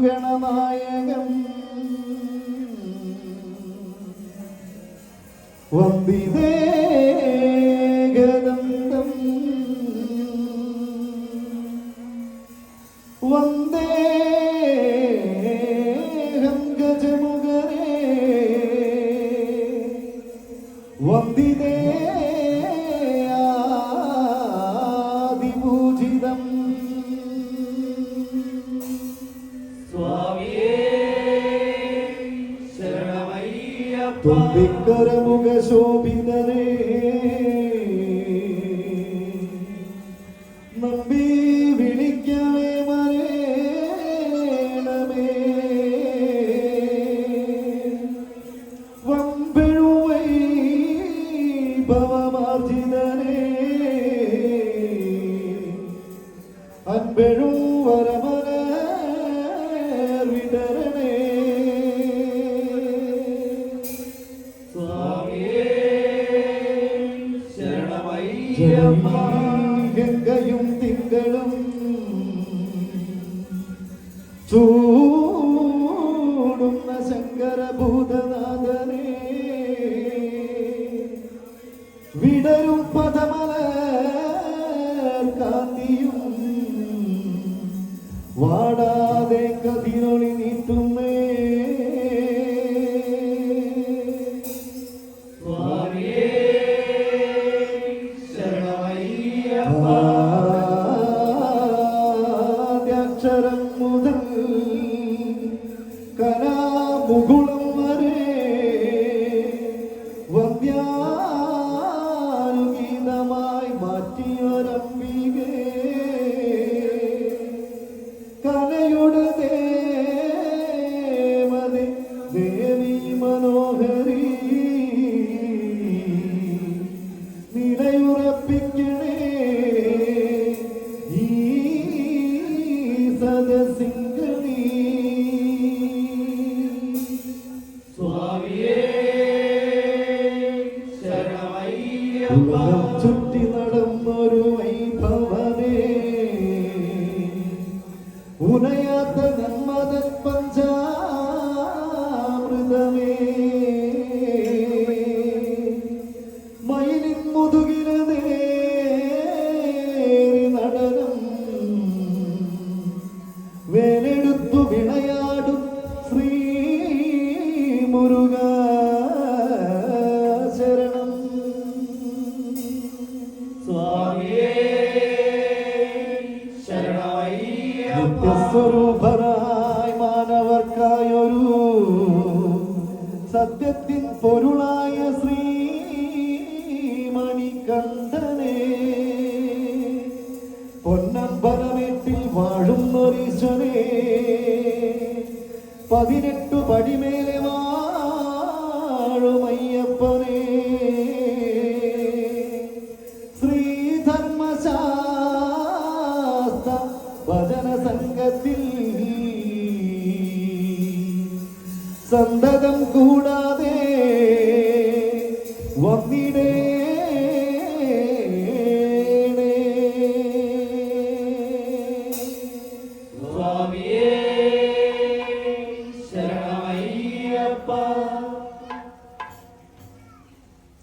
ഗണനായകൻ. വന്ദിതേകദന്തം വന്ദേഹം ഗജമുഖരേ. വന്ദിതേ തുമ്പിക്കരമുഖ ശോഭിതനേ. നമ്പി വിളിക്കണേ മരേണമേ. വമ്പെഴുവൈ ഭവമാർജിതനേ. അൻപെഴും വരമന ഗംഗയും തിങ്കളും ചൂടുന്ന ശങ്കരഭൂതനാഥനെ വിടരും ചുറ്റി നടന്നൊരു വൈഭവമേ. ഉനയാത്ത നന്മത പഞ്ചാമൃതമേ. സ്വാമിയേ മാനവർക്കായൊരു സത്യത്തിൻ പൊരുളായ ശ്രീ മണികണ്ഠനെ പൊന്നമ്പലമേട്ടിൽ വാഴുന്നൊരീശ്വരേ പതിനെട്ടു പടിമേലെ സന്തതം കൂടാതെ വന്നി